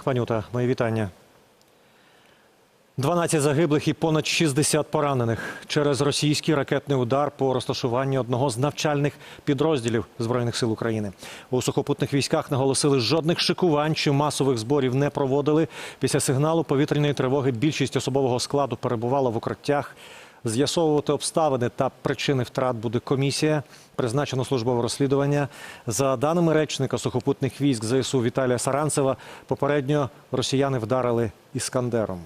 Панюта, мої вітання. 12 загиблих і понад 60 поранених через російський ракетний удар по розташуванню одного з навчальних підрозділів збройних сил України. У сухопутних військах наголосили, жодних шикувань чи масових зборів не проводили. Після сигналу повітряної тривоги більшість особового складу перебувала в укриттях. З'ясовувати обставини та причини втрат буде комісія. Призначено службове розслідування. За даними речника сухопутних військ ЗСУ Віталія Саранцева, попередньо росіяни вдарили іскандером.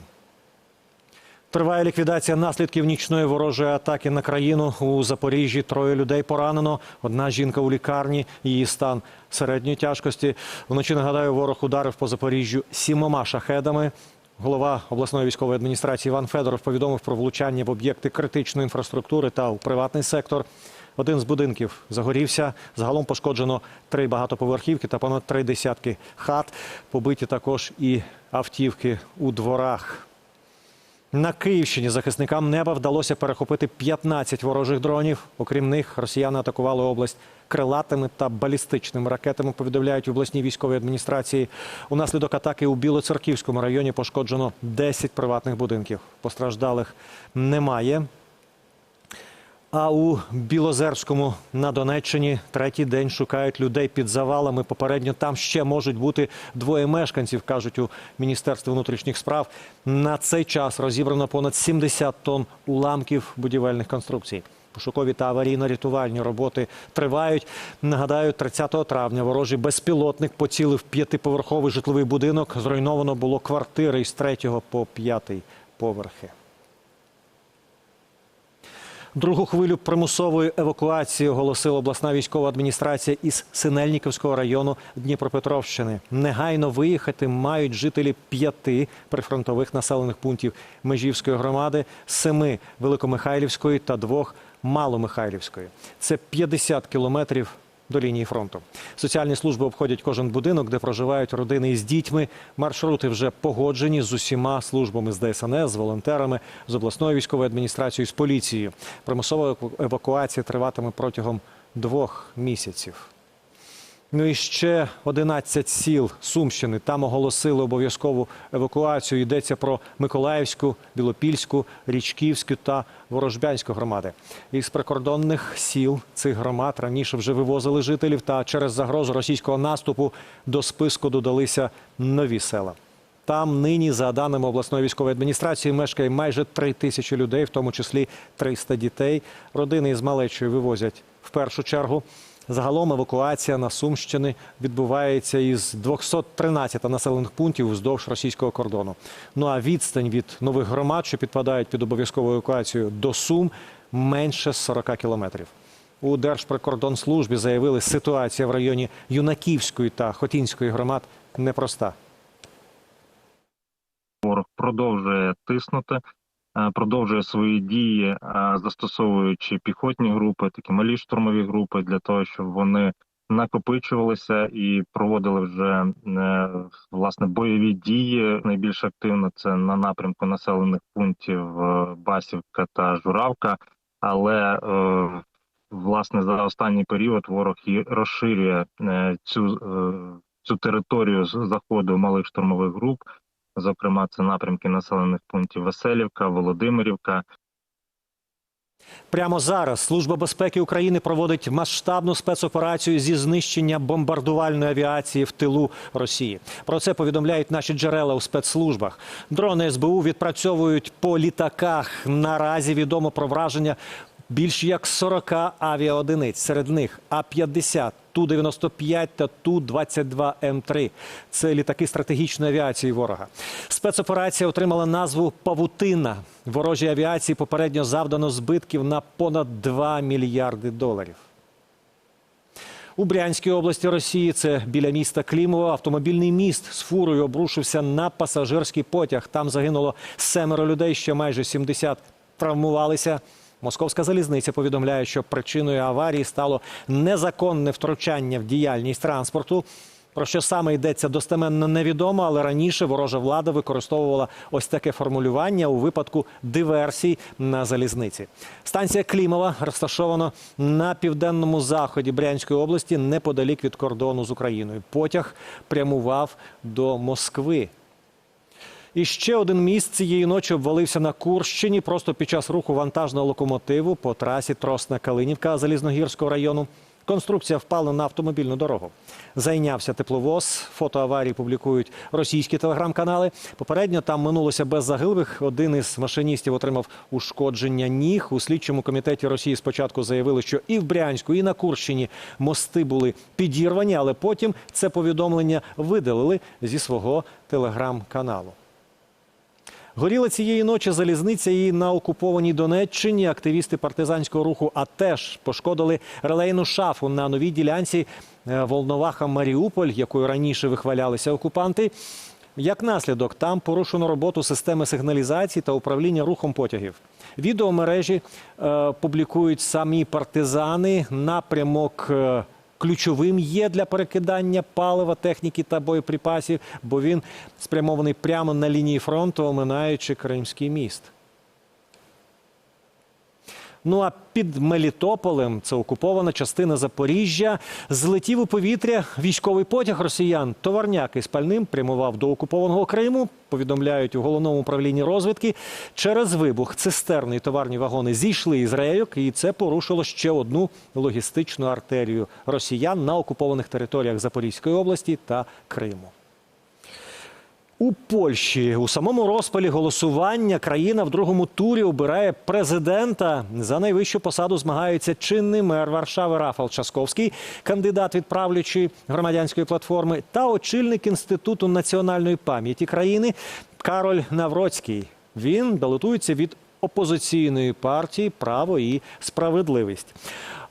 Триває ліквідація наслідків нічної ворожої атаки на країну. У Запоріжжі троє людей поранено. Одна жінка у лікарні. Її стан середньої тяжкості. Вночі нагадаю, ворог ударив по Запоріжжю сімома шахедами. Голова обласної військової адміністрації Іван Федоров повідомив про влучання в об'єкти критичної інфраструктури та у приватний сектор. Один з будинків загорівся. Загалом пошкоджено три багатоповерхівки та понад три десятки хат. Побиті також і автівки у дворах. На Київщині захисникам неба вдалося перехопити 15 ворожих дронів. Окрім них, росіяни атакували область крилатими та балістичними ракетами. Повідомляють в обласній військовій адміністрації. Унаслідок атаки у Білоцерківському районі пошкоджено 10 приватних будинків. Постраждалих немає. А у Білозерському на Донеччині третій день шукають людей під завалами. Попередньо там ще можуть бути двоє мешканців, кажуть у Міністерстві внутрішніх справ. На цей час розібрано понад 70 тонн уламків будівельних конструкцій. Пошукові та аварійно-рятувальні роботи тривають. Нагадаю, 30 травня ворожий безпілотник поцілив п'ятиповерховий житловий будинок. Зруйновано було квартири із третього по п'ятий поверхи. Другу хвилю примусової евакуації оголосила обласна військова адміністрація із Синельниківського району Дніпропетровщини. Негайно виїхати мають жителі п'яти прифронтових населених пунктів Межівської громади, семи Великомихайлівської та двох Маломихайлівської. Це 50 кілометрів до лінії фронту. Соціальні служби обходять кожен будинок, де проживають родини із дітьми. Маршрути вже погоджені з усіма службами з ДСНС, з волонтерами, з обласною військовою адміністрацією, з поліцією. Примусова евакуація триватиме протягом двох місяців. Ну і ще 11 сіл Сумщини. Там оголосили обов'язкову евакуацію. Йдеться про Миколаївську, Білопільську, Річківську та Ворожбянську громади. Із прикордонних сіл цих громад раніше вже вивозили жителів, та через загрозу російського наступу до списку додалися нові села. Там нині, за даними обласної військової адміністрації, мешкає майже три тисячі людей, в тому числі 300 дітей. Родини із малечою вивозять в першу чергу. Загалом евакуація на Сумщини відбувається із 213 населених пунктів вздовж російського кордону. Ну а відстань від нових громад, що підпадають під обов'язкову евакуацію до Сум, менше 40 кілометрів. У Держприкордонслужбі заявили, ситуація в районі Юнаківської та Хотінської громад непроста. ворог продовжує тиснути, продовжує свої дії, е, застосовуючи піхотні групи, такі малі штурмові групи, для того, щоб вони накопичувалися і проводили вже е, власне бойові дії. Найбільш активно це на напрямку населених пунктів е, Басівка та Журавка, але е, власне за останній період ворог і розширює е, цю, е, цю територію заходу малих штурмових груп. Зокрема, це напрямки населених пунктів Веселівка, Володимирівка. Прямо зараз Служба безпеки України проводить масштабну спецоперацію зі знищення бомбардувальної авіації в тилу Росії. Про це повідомляють наші джерела у спецслужбах. Дрони СБУ відпрацьовують по літаках. Наразі відомо про враження більш як 40 авіаодиниць. Серед них А-50, Ту-95 та Ту-22М3. Це літаки стратегічної авіації ворога. Спецоперація отримала назву Павутина. Ворожій авіації попередньо завдано збитків на понад 2 мільярди доларів. У Брянській області Росії це біля міста Клімово. Автомобільний міст з фурою обрушився на пасажирський потяг. Там загинуло семеро людей, ще майже 70 травмувалися. Московська залізниця повідомляє, що причиною аварії стало незаконне втручання в діяльність транспорту. Про що саме йдеться достеменно невідомо, але раніше ворожа влада використовувала ось таке формулювання у випадку диверсій на залізниці. Станція Клімова розташована на південному заході Брянської області, неподалік від кордону з Україною. Потяг прямував до Москви. І ще один міст цієї ночі обвалився на Курщині просто під час руху вантажного локомотиву по трасі Тросна Калинівка Залізногірського району. Конструкція впала на автомобільну дорогу. Зайнявся тепловоз. Фото аварії публікують російські телеграм-канали. Попередньо там минулося без загиблих. Один із машиністів отримав ушкодження ніг. У слідчому комітеті Росії спочатку заявили, що і в Брянську, і на Курщині мости були підірвані, але потім це повідомлення видалили зі свого телеграм-каналу. Горіла цієї ночі залізниця і на окупованій Донеччині. Активісти партизанського руху АТЕШ пошкодили релейну шафу на новій ділянці е, Волноваха Маріуполь, якою раніше вихвалялися окупанти. Як наслідок, там порушено роботу системи сигналізації та управління рухом потягів. Відео мережі е, публікують самі партизани. Напрямок е, ключовим є для перекидання палива, техніки та боєприпасів, бо він спрямований прямо на лінії фронту, оминаючи Кримський міст. Ну а під Мелітополем, це окупована частина Запоріжжя, злетів у повітря військовий потяг росіян. Товарняк із пальним прямував до окупованого Криму. Повідомляють у головному управлінні розвідки. Через вибух цистерни і товарні вагони зійшли із рейок, і це порушило ще одну логістичну артерію росіян на окупованих територіях Запорізької області та Криму. У Польщі у самому розпалі голосування країна в другому турі обирає президента. За найвищу посаду змагаються чинний мер Варшави Рафал Часковський, кандидат від правлячої громадянської платформи, та очільник інституту національної пам'яті країни Кароль Навроцький. Він балотується від опозиційної партії Право і справедливість.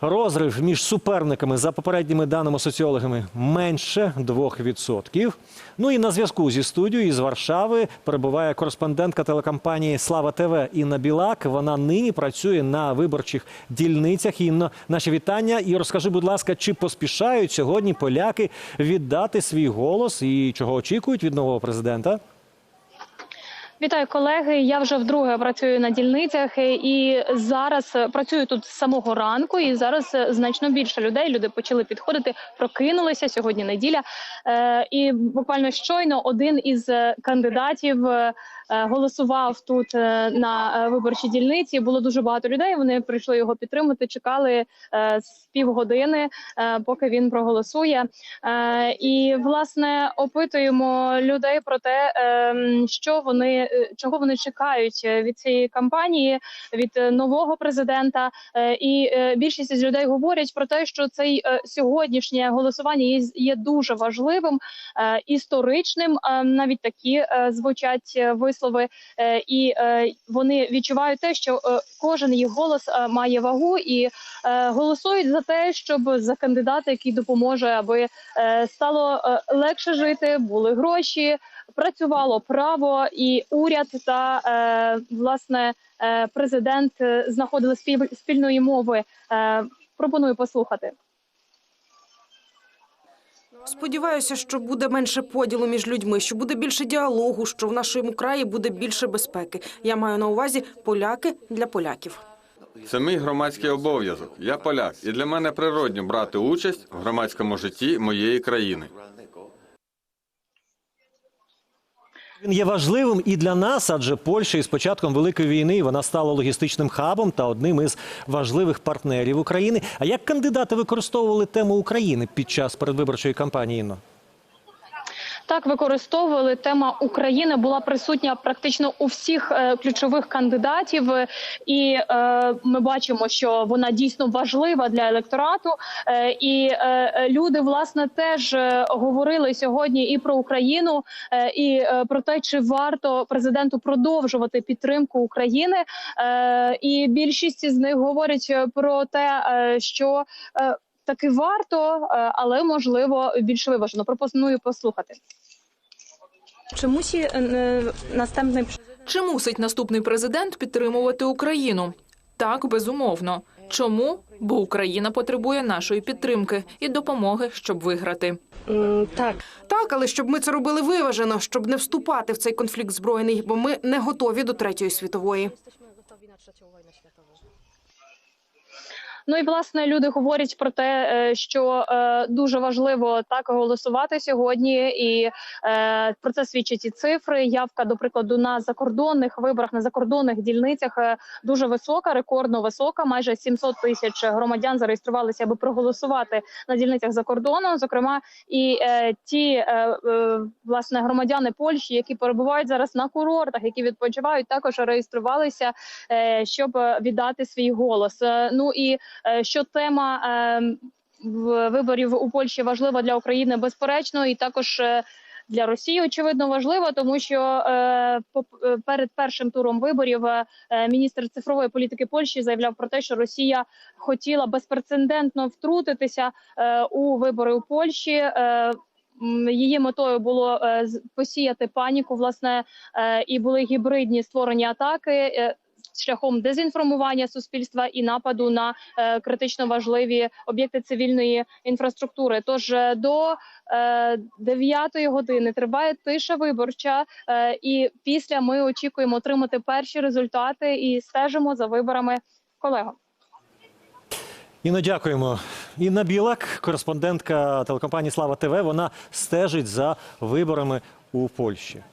Розрив між суперниками за попередніми даними соціологами менше 2%. Ну і на зв'язку зі студією із Варшави перебуває кореспондентка телекомпанії Слава ТВ Інна Білак. Вона нині працює на виборчих дільницях. Інно, наші вітання. І розкажи, будь ласка, чи поспішають сьогодні поляки віддати свій голос і чого очікують від нового президента? Вітаю колеги. Я вже вдруге працюю на дільницях е, і зараз е, працюю тут з самого ранку. І зараз е, значно більше людей. Люди почали підходити, прокинулися сьогодні. Неділя, і буквально щойно один із кандидатів голосував тут е, на е, виборчій дільниці. Було дуже багато людей. Вони прийшли його підтримати. Чекали е, з півгодини, е, поки він проголосує. Е, І власне опитуємо людей про те, що вони е, чого вони чекають е, від цієї кампанії, від е, нового президента. Е, І е, більшість із людей говорять про те, що цей е, сьогоднішнє голосування є, дуже важливим, е, історичним. Е, Навіть такі е, звучать е, вислови, Е, і е, вони відчувають те, що е, кожен їх голос має вагу і голосують за те, щоб за кандидата, який допоможе, аби стало легше жити, були гроші, працювало право і уряд та власне президент знаходили спільної мови. Пропоную послухати. Сподіваюся, що буде менше поділу між людьми, що буде більше діалогу, що в нашому краї буде більше безпеки. Я маю на увазі поляки для поляків. Це мій громадський обов'язок. Я поляк, і для мене природньо брати участь в громадському житті моєї країни. Він є важливим і для нас, адже Польща із початком великої війни вона стала логістичним хабом та одним із важливих партнерів України. А як кандидати використовували тему України під час передвиборчої кампанії? Інно? Так використовували тема України була присутня практично у всіх е, ключових кандидатів, і е, ми бачимо, що вона дійсно важлива для електорату. Е, і люди власне теж говорили сьогодні і про Україну, і про те, чи варто президенту продовжувати підтримку України. І більшість із них говорять про те, що таки варто, е, але можливо більш виважено. Пропоную послухати. Чи мусі наступний Чи мусить наступний президент підтримувати Україну? Так, безумовно. Чому? Бо Україна потребує нашої підтримки і допомоги, щоб виграти. Так, але щоб ми це робили виважено, щоб не вступати в цей конфлікт збройний, бо ми не готові до третьої світової. Ну і власне люди говорять про те, е, що е, дуже важливо так голосувати сьогодні, і е, про це свідчать і цифри. Явка, до прикладу, на закордонних виборах на закордонних дільницях дуже висока, рекордно висока. Майже 700 тисяч громадян зареєструвалися, аби проголосувати на дільницях за кордоном. Зокрема, і ті власне громадяни Польщі, які перебувають зараз на курортах, які відпочивають, також реєструвалися, щоб віддати свій голос. Ну і що тема е, виборів у Польщі важлива для України, безперечно, і також. е, Для Росії очевидно важлива, тому що е, е, перед першим туром виборів е, е, міністр цифрової політики Польщі заявляв про те, що Росія хотіла безпрецедентно втрутитися е, у вибори у Польщі. Е, Її метою було е, посіяти паніку, власне, е, і були гібридні створені атаки. Е, Шляхом дезінформування суспільства і нападу на е, критично важливі об'єкти цивільної інфраструктури. Тож е, до е, 9 години триває тиша виборча, е, і після ми очікуємо отримати перші результати і стежимо за виборами колего. Інно дякуємо. Інна Білак, кореспондентка телекомпанії Слава ТВ. Вона стежить за виборами у Польщі.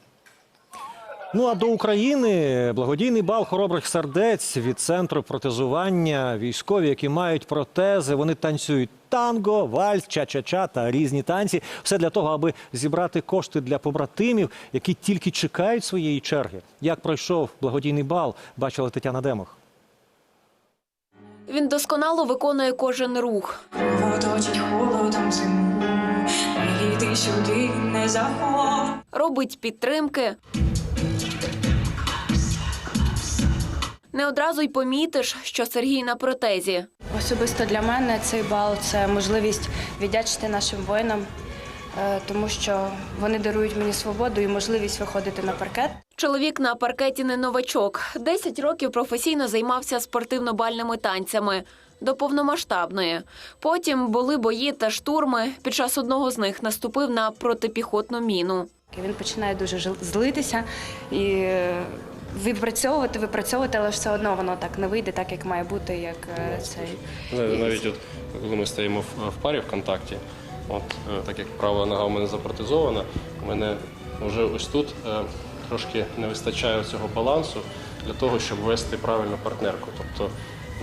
Ну а до України благодійний бал хоробрих сердець від центру протезування. Військові, які мають протези, вони танцюють танго, вальс, ча-ча-ча та різні танці. Все для того, аби зібрати кошти для побратимів, які тільки чекають своєї черги. Як пройшов благодійний бал, бачила Тетяна Демох. Він досконало виконує кожен рух. Оточить холодом зиму, сюди не робить підтримки. Не одразу й помітиш, що Сергій на протезі. Особисто для мене цей бал це можливість віддячити нашим воїнам, е, тому що вони дарують мені свободу і можливість виходити на паркет. Чоловік на паркеті не новачок. Десять років професійно займався спортивно-бальними танцями до повномасштабної. Потім були бої та штурми. Під час одного з них наступив на протипіхотну міну. Він починає дуже злитися і відпрацьовувати, випрацьовувати, але все одно воно так не вийде, так як має бути, як е, цей. Навіть навіть от коли ми стоїмо в, в парі в контакті, от е, так як права нога у мене запротезована, у мене вже ось тут е, трошки не вистачає цього балансу для того, щоб вести правильну партнерку. Тобто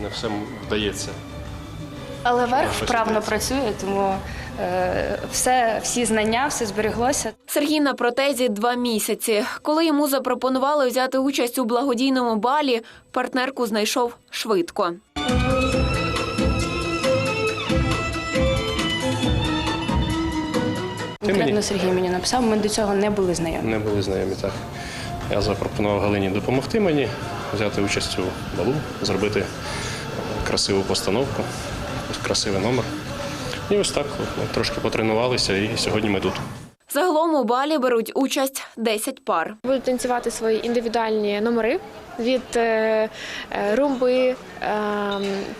не все вдається. Але верх вправно працює, тому все, всі знання, все зберіглося. Сергій на протезі два місяці. Коли йому запропонували взяти участь у благодійному балі, партнерку знайшов швидко. Конкретно? Сергій мені написав, ми до цього не були знайомі. Не були знайомі так. Я запропонував Галині допомогти мені, взяти участь у балу, зробити красиву постановку, красивий номер. І ось так трошки потренувалися, і сьогодні ми тут. Загалом у балі беруть участь 10 пар. Будуть танцювати свої індивідуальні номери від е, е, румби, е,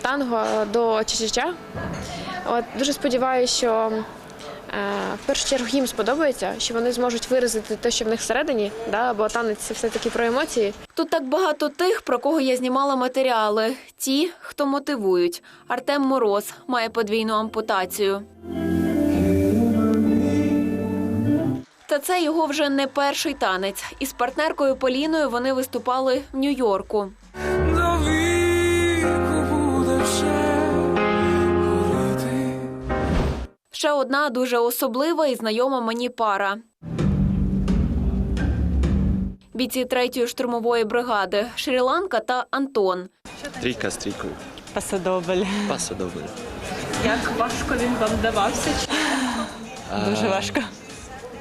танго до ча-ча-ча. От дуже сподіваюся, що в першу чергу їм сподобається, що вони зможуть виразити те, що в них всередині, да, бо танець це все таки про емоції. Тут так багато тих, про кого я знімала матеріали. Ті, хто мотивують. Артем Мороз має подвійну ампутацію. Та це його вже не перший танець. Із партнеркою Поліною вони виступали в Нью-Йорку. Ще одна дуже особлива і знайома мені пара. Бійці третьої штурмової бригади Шрі-Ланка та Антон. Трійка з трійкою. Пасадобль. Пасадобль. Як важко він вам давався? Дуже важко.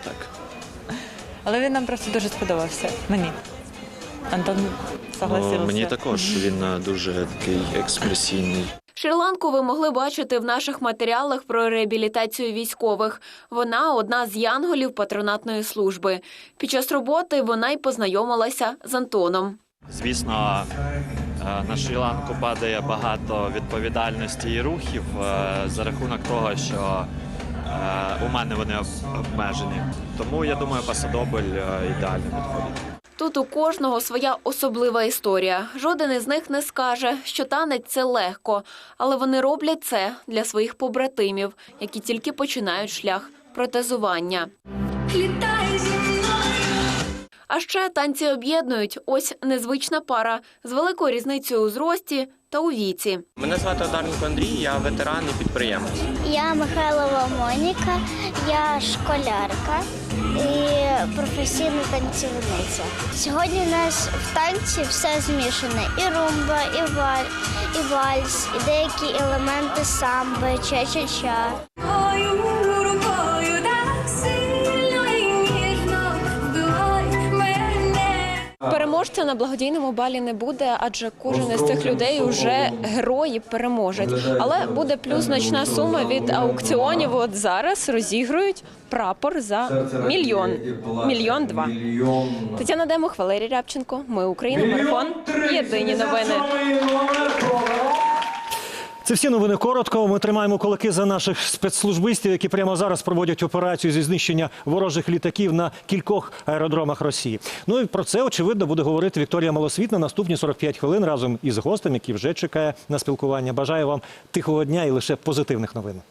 Так. Але він нам просто дуже сподобався. Мені. Антон согласився. Ну, мені також він дуже такий експресійний. Шрі-Ланку ви могли бачити в наших матеріалах про реабілітацію військових. Вона одна з янголів патронатної служби. Під час роботи вона й познайомилася з Антоном. Звісно, Е, На Шрі-Ланку падає багато відповідальності і рухів е, за рахунок того, що е, у мене вони обмежені. Тому я думаю, пасадобль ідеально підходить. Тут у кожного своя особлива історія. Жоден із них не скаже, що танець це легко, але вони роблять це для своїх побратимів, які тільки починають шлях протезування. А ще танці об'єднують ось незвична пара з великою різницею у зрості та у віці. Мене звати Одаренко Андрій, я ветеран і підприємець. Я Михайлова Моніка, я школярка і професійна танцівниця. Сьогодні у нас в танці все змішане: і румба, і валь, і вальс, і деякі елементи самби, ча-ча-ча. Переможця на благодійному балі не буде, адже кожен із цих людей вже герої переможуть. Але буде плюс значна сума від аукціонів. От зараз розігрують прапор за мільйон. Мільйон два. Тетяна Демух, Валерій Рябченко. Ми Україна. Марафон. Єдині новини. Це всі новини коротко. Ми тримаємо кулаки за наших спецслужбистів, які прямо зараз проводять операцію зі знищення ворожих літаків на кількох аеродромах Росії. Ну і про це очевидно буде говорити Вікторія Малосвітна наступні 45 хвилин разом із гостем, який вже чекає на спілкування. Бажаю вам тихого дня і лише позитивних новин.